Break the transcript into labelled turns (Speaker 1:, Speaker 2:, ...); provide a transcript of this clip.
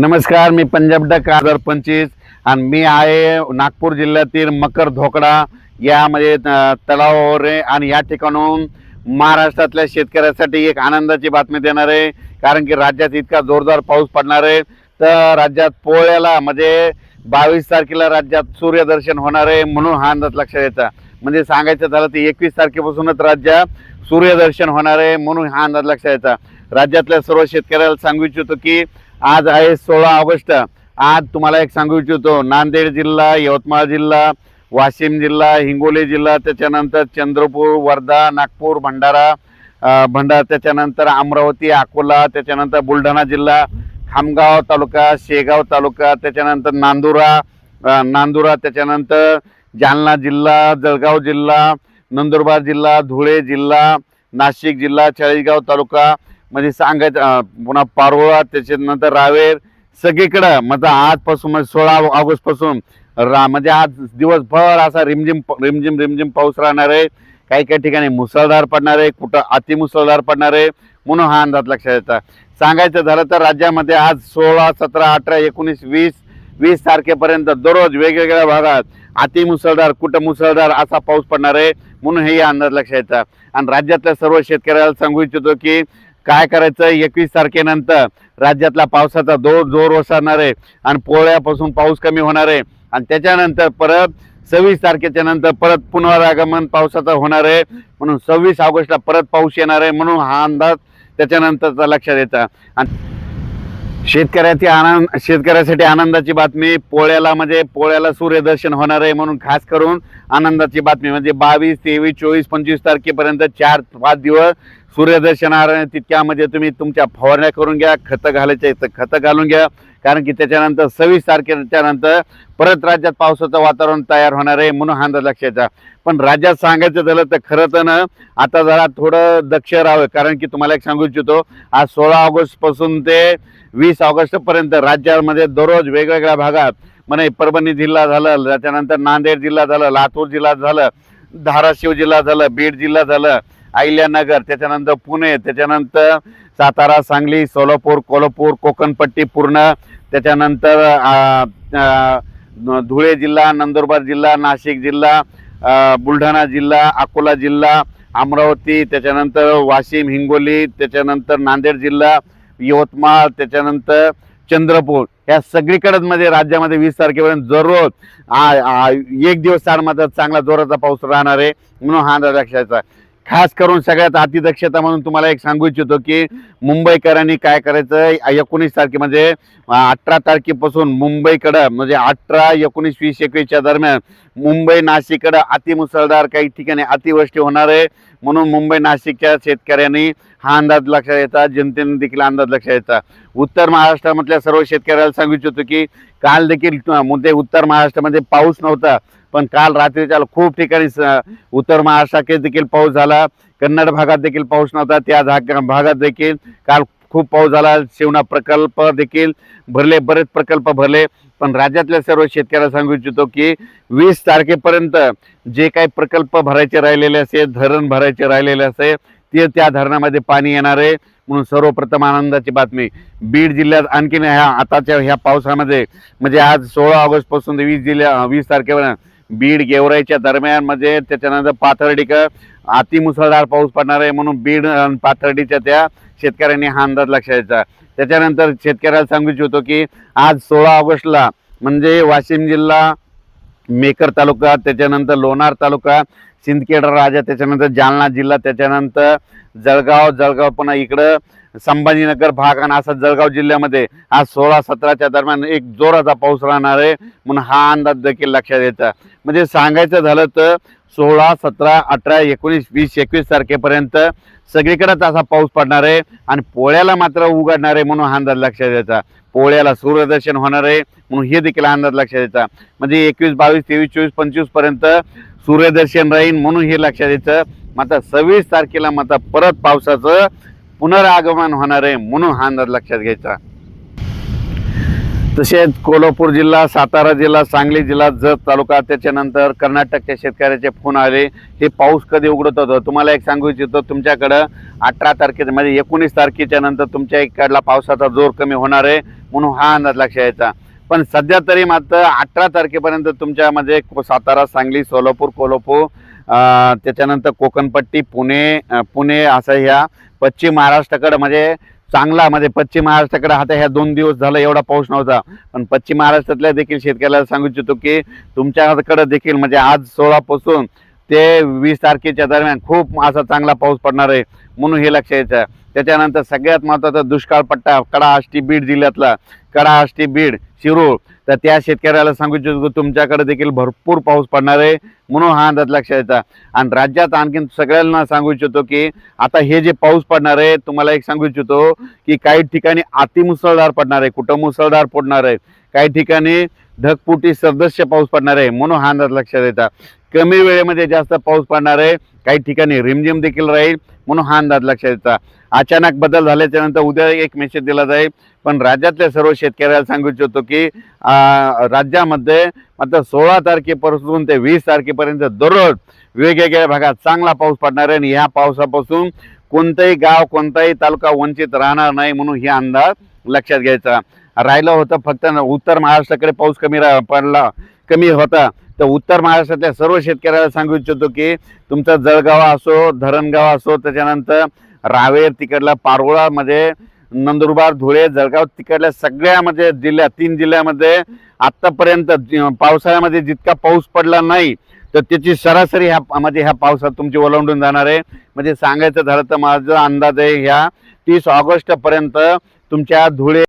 Speaker 1: नमस्कार मी पंजाब डक हजार पंचवीस. आणि मी आहे नागपूर जिल्ह्यातील मकर धोकडा. यामध्ये तलावावर आहे आणि या ठिकाणून महाराष्ट्रातल्या शेतकऱ्यासाठी एक आनंदाची बातमी देणार आहे. कारण की राज्यात इतका जोरदार पाऊस पडणार आहे. तर राज्यात पोळ्याला म्हणजे बावीस तारखेला राज्यात सूर्यदर्शन होणार आहे म्हणून हा अंदाज लक्षात यायचा म्हणजे सांगायचं झालं तर एकवीस तारखेपासूनच राज्यात सूर्यदर्शन होणार आहे म्हणून हा अंदाज लक्षात यायचा राज्यातल्या सर्व शेतकऱ्याला सांगू इच्छितो की आज आहे सोळा ऑगस्ट. आज तुम्हाला एक सांगू इच्छितो नांदेड जिल्हा यवतमाळ जिल्हा वाशिम जिल्हा हिंगोली जिल्हा त्याच्यानंतर चंद्रपूर वर्धा नागपूर भंडारा भंडारा त्याच्यानंतर अमरावती अकोला त्याच्यानंतर बुलढाणा जिल्हा खामगाव तालुका शेगाव तालुका त्याच्यानंतर नांदुरा नांदुरा त्याच्यानंतर जालना जिल्हा जळगाव जिल्हा नंदुरबार जिल्हा धुळे जिल्हा नाशिक जिल्हा चाळीसगाव तालुका म्हणजे सांगायचं पुन्हा पारोळा त्याच्यानंतर रावेर सगळीकडं. म्हणजे आजपासून म्हणजे सोळा ऑगस्टपासून रा म्हणजे आज दिवसभर असा रिमझिम रिमझिम रिमझिम पाऊस राहणार आहे. काही काही ठिकाणी मुसळधार पडणार आहे कुठं अतिमुसळधार पडणार आहे म्हणून हा अंदाज लक्षात येतात सांगायचं झालं तर राज्यामध्ये आज सोळा सतरा अठरा एकोणीस वीस वीस तारखेपर्यंत दररोज वेगवेगळ्या भागात अतिमुसळधार कुठं मुसळधार असा पाऊस पडणार आहे म्हणून हे अंदाज लक्षात येतात आणि राज्यातल्या सर्व शेतकऱ्याला सांगू इच्छितो की काय करायचं? एकवीस तारखेनंतर राज्यातला पावसाचा जोर जोर ओसरणार आहे आणि पोळ्यापासून पाऊस कमी होणार आहे. आणि त्याच्यानंतर परत सव्वीस तारखेच्या नंतर परत पुनरागमन पावसाचं होणार आहे. म्हणून सव्वीस ऑगस्टला परत पाऊस येणार आहे म्हणून हा अंदाज त्याच्यानंतरचा लक्षात येतं. आणि शेतकऱ्याची आनंद शेतकऱ्यासाठी आनंदाची बातमी पोळ्याला म्हणजे पोळ्याला सूर्यदर्शन होणार आहे म्हणून खास करून आनंदाची बातमी म्हणजे बावीस तेवीस चोवीस पंचवीस तारखेपर्यंत चार पाच दिवस सूर्यदर्शन आहे तितक्यामध्ये तुम्ही तुमच्या फवारण्या करून घ्या खतं घालायचे तर खतं घालून घ्या. कारण की त्याच्यानंतर सव्वीस तारखेच्यानंतर परत राज्यात पावसाचं वातावरण तयार होणार आहे म्हणून हा अंदाज लक्षाचा पण राज्यात सांगायचं झालं तर खरं तर ना आता जरा थोडं दक्ष राहावं. कारण की तुम्हाला एक सांगू इच्छितो आज सोळा ऑगस्टपासून ते वीस ऑगस्टपर्यंत राज्यामध्ये दररोज वेगवेगळ्या भागात म्हणे परभणी जिल्हा झालं त्याच्यानंतर नांदेड जिल्हा झालं लातूर जिल्हा झालं धाराशिव जिल्हा झालं बीड जिल्हा झालं अहिल्यानगर त्याच्यानंतर पुणे त्याच्यानंतर सातारा सांगली सोलापूर कोल्हापूर कोकणपट्टी पूर्ण त्याच्यानंतर धुळे जिल्हा नंदुरबार जिल्हा नाशिक जिल्हा बुलढाणा जिल्हा अकोला जिल्हा अमरावती त्याच्यानंतर वाशिम हिंगोली त्याच्यानंतर नांदेड जिल्हा यवतमाळ त्याच्यानंतर चंद्रपूर. या सगळीकडेच मध्ये राज्यामध्ये वीस तारखेपर्यंत दररोज एक दिवस चार मात्र चांगला जोराचा पाऊस राहणार आहे म्हणून हा अंदाज लक्षाचा खास करून सगळ्यात अतिदक्षता म्हणून तुम्हाला एक सांगू इच्छितो की मुंबईकरांनी काय करायचं? एकोणीस तारखे म्हणजे अठरा तारखेपासून मुंबईकडं म्हणजे अठरा एकोणीस वीस एकवीसच्या दरम्यान मुंबई नाशिककडं अतिमुसळधार काही ठिकाणी अतिवृष्टी होणार आहे. म्हणून मुंबई नाशिकच्या शेतकऱ्यांनी हा अंदाज लक्षात येतात जनतेने देखील अंदाज लक्षात येतात उत्तर महाराष्ट्रामधल्या सर्व शेतकऱ्याला सांगू इच्छितो की काल देखील मुद्दे उत्तर महाराष्ट्रामध्ये पाऊस नव्हता. पण काल रात्रीच्या खूप ठिकाणी स- उत्तर महाराष्ट्रात देखील पाऊस झाला. कन्नड भागात देखील पाऊस नव्हता. त्या भागात देखील काल खूप पाऊस झाला. शिवना प्रकल्प देखील भरले. बरेच प्रकल्प भरले. पण राज्यातल्या सर्व शेतकऱ्याला सांगू इच्छितो की वीस तारखेपर्यंत जे काही प्रकल्प भरायचे राहिलेले असेल धरण भरायचे राहिलेले असेल ते त्या धरणामध्ये पाणी येणार आहे. म्हणून सर्वप्रथम आनंदाची बातमी. बीड जिल्ह्यात आणखीन ह्या आताच्या ह्या पावसामध्ये म्हणजे आज सोळा ऑगस्टपासून ते वीस जिल्ह्या वीस तारखेपर्यंत बीड गेवराईच्या दरम्यान म्हणजे त्याच्यानंतर पाथर्डी अतिमुसळधार पाऊस पडणार आहे म्हणून बीड आणि पाथर्डीच्या त्या शेतकऱ्यांनी हा अंदाज लक्षात यायचा त्याच्यानंतर शेतकऱ्याला सांगू इच्छितो की आज सोळा ऑगस्टला म्हणजे वाशिम जिल्हा मेकर तालुका त्याच्यानंतर लोणार तालुका सिंदखेड राजा त्याच्यानंतर जालना जिल्हा त्याच्यानंतर जळगाव जळगाव पुन्हा इकडं संभाजीनगर भाग आणि असं जळगाव जिल्ह्यामध्ये आज सोळा सतराच्या दरम्यान एक जोराचा पाऊस राहणार आहे म्हणून हा अंदाज देखील लक्षात येतं. म्हणजे सांगायचं झालं तर सोळा सतरा अठरा एकोणीस वीस एकवीस तारखेपर्यंत सगळीकडेच असा पाऊस पडणार आहे आणि पोळ्याला मात्र उघडणार आहे म्हणून हा अंदाज लक्षात येतात पोळ्याला सूर्यदर्शन होणार आहे म्हणून हे देखील अंदाज लक्षात येतात म्हणजे एकवीस बावीस तेवीस चोवीस पंचवीसपर्यंत सूर्यदर्शन राहील म्हणून हे लक्षात येतं. मात्र सव्वीस तारखेला मात्र परत पावसाचं पुनरागमन होणार आहे म्हणून हा अंदाज लक्षात घ्यायचा. तसेच कोल्हापूर जिल्हा सातारा जिल्हा सांगली जिल्हा जत तालुका त्याच्यानंतर कर्नाटकच्या शेतकऱ्याचे फोन आले. हे पाऊस कधी उघडत होतं तुम्हाला एक सांगू इच्छितो तुमच्याकडं अठरा तारखेच्या म्हणजे एकोणीस तारखेच्या नंतर तुमच्या इकडला पावसाचा जोर कमी होणार आहे म्हणून हा अंदाज लक्षात यायचा पण सध्या तरी मात्र अठरा तारखेपर्यंत तुमच्यामध्ये सातारा सांगली सोलापूर कोल्हापूर त्याच्यानंतर कोकणपट्टी पुणे पुणे असं ह्या पश्चिम महाराष्ट्राकडं म्हणजे चांगला म्हणजे पश्चिम महाराष्ट्राकडे आता ह्या दोन दिवस झालं एवढा पाऊस नव्हता. पण पश्चिम महाराष्ट्रातल्या देखील शेतकऱ्याला सांगू इच्छितो की तुमच्याकडे देखील म्हणजे आज सोळापासून ते वीस तारखेच्या दरम्यान खूप असा चांगला पाऊस पडणार आहे म्हणून हे लक्ष यायचं त्याच्यानंतर सगळ्यात महत्त्वाचा दुष्काळ पट्टा कडा आष्टी बीड जिल्ह्यातला. कडा आष्टी बीड शिरूळ. तर त्या शेतकऱ्याला सांगू इच्छितो तुमच्याकडे देखील भरपूर पाऊस पडणार आहे म्हणून हा अंदाज लक्षात यायचा आणि राज्यात आणखीन सगळ्यांना सांगू इच्छितो की आता हे जे पाऊस पडणार आहे तुम्हाला एक सांगू इच्छितो की काही ठिकाणी अतिमुसळधार पडणार आहे. कुठं मुसळधार पडणार आहे? काही ठिकाणी ढगपुटी सदस्य पाऊस पडणार आहे म्हणून हा अंदाज लक्षात येतात कमी वेळेमध्ये जास्त पाऊस पडणार आहे. काही ठिकाणी रिमझिम देखील राहील. म्हणून हा अंदाज लक्षात येतात अचानक बदल झाल्याच्यानंतर उद्या एक मेसेज दिला जाईल. पण राज्यातल्या सर्व शेतकऱ्याला सांगू इच्छितो की राज्यामध्ये मात्र सोळा तारखेपासून ते वीस तारखेपर्यंत दररोज वेगवेगळ्या भागात चांगला पाऊस पडणार आहे. आणि ह्या पावसापासून कोणतंही गाव कोणताही तालुका वंचित राहणार नाही म्हणून हे अंदाज लक्षात घ्यायचा. राहिलं होतं फक्त उत्तर महाराष्ट्राकडे पाऊस कमी रा- पडला कमी होता. तर उत्तर महाराष्ट्रातल्या सर्व शेतकऱ्याला सांगू इच्छितो की तुमचा जळगाव असो धरणगाव असो त्याच्यानंतर रावेर तिकडला पारोळामध्ये नंदुरबार धुळे जळगाव तिकडल्या सगळ्यामध्ये जिल्ह्या तीन जिल्ह्यामध्ये आत्तापर्यंत पावसाळ्यामध्ये जितका पाऊस पडला नाही तर त्याची सरासरी ह्या म्हणजे ह्या पावसात तुमची ओलांडून जाणार आहे. म्हणजे सांगायचं झालं तर माझा अंदाज आहे ह्या तीस ऑगस्टपर्यंत तुमच्या धुळे